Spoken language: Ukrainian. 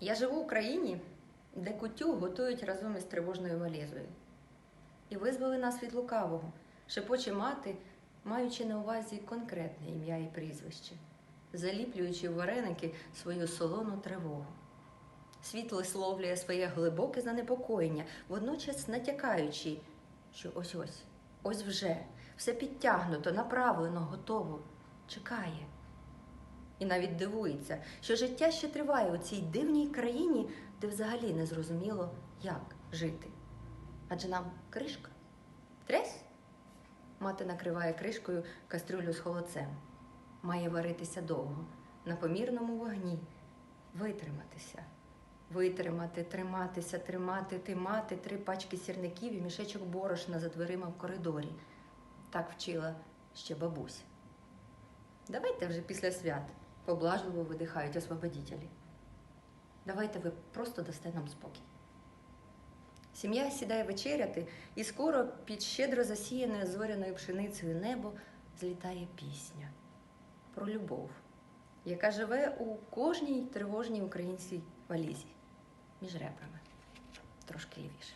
Я живу в країні, де кутю готують разом із тривожною валізою. І визвали нас від лукавого, шепоче мати, маючи на увазі конкретне ім'я і прізвище, заліплюючи в вареники свою солону тривогу. Світ висловлює своє глибоке занепокоєння, водночас натякаючи, що ось ось, ось вже, все підтягнуто, направлено, готово, чекає. І навіть дивується, що життя ще триває у цій дивній країні, де взагалі не зрозуміло, як жити. Адже нам кришка. Тресь? Мати накриває кришкою кастрюлю з холодцем. Має варитися довго, на помірному вогні, витриматися. Витримати, триматися, тримати, тримати три пачки сірників і мішечок борошна за дверима в коридорі. Так вчила ще бабуся. Давайте вже після свят поблажливо видихають освободітелі. Давайте ви просто дасте нам спокій. Сім'я сідає вечеряти, і скоро під щедро засіяною зоряною пшеницею небо злітає пісня про любов, яка живе у кожній тривожній українській валізі між ребрами, трошки лівіше.